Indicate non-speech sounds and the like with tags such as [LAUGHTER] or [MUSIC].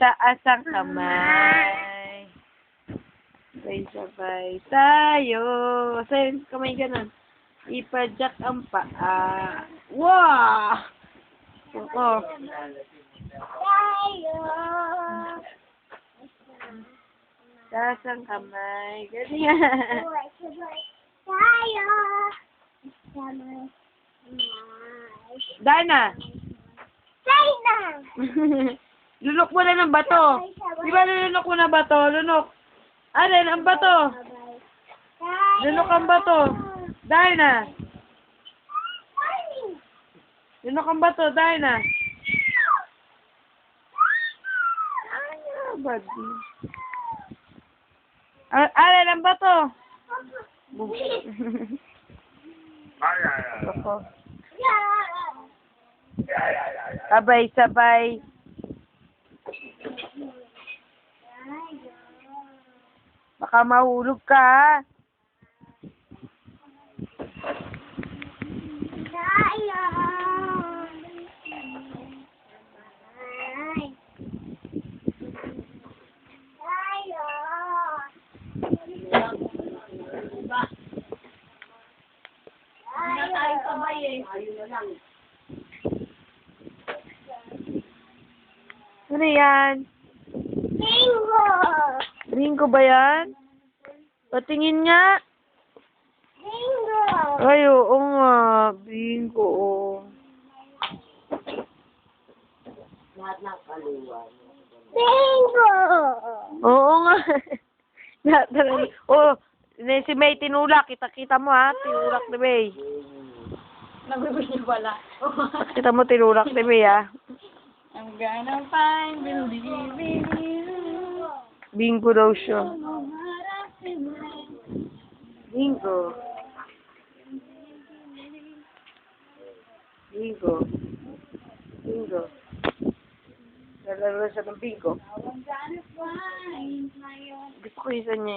Itaas ang kamay. Sabay-sabay tayo. Sa'yo, kamay ganun. Ipadyak ang paa. Wow! Oo. Tayo. Taas ang kamay. Ganyan. Sabay, sabay. Tayo. Sabay. Dana! [LAUGHS] Na. Lunok mo na ng bato. Di ba lunok mo na bato? Lunok. Alin, ang bato. Lunok ang bato. Dana. Lunok ang bato. Dana. Ano, buddy? Alin, ang bato. Ako. Sabay-sabay. Baka mahulog ka, ha? Ano yan? Bingo! Bingo ba yan? Patingin nga. Bingo! Ay, oo nga. Bingo, oo. Bingo! Oo nga. [LAUGHS] Lahat na rin. Oh, ni- si May tinulak. Kita-kita mo, ha? Tinulak ni May. Nabibigyan pala. Kita mo tinulak ni May, ha? I'm gonna find Billy, Bingo daw siya. Bingo. Bingo. Bingo. Lalaro siya ng bingo. Gusto ko isa niya.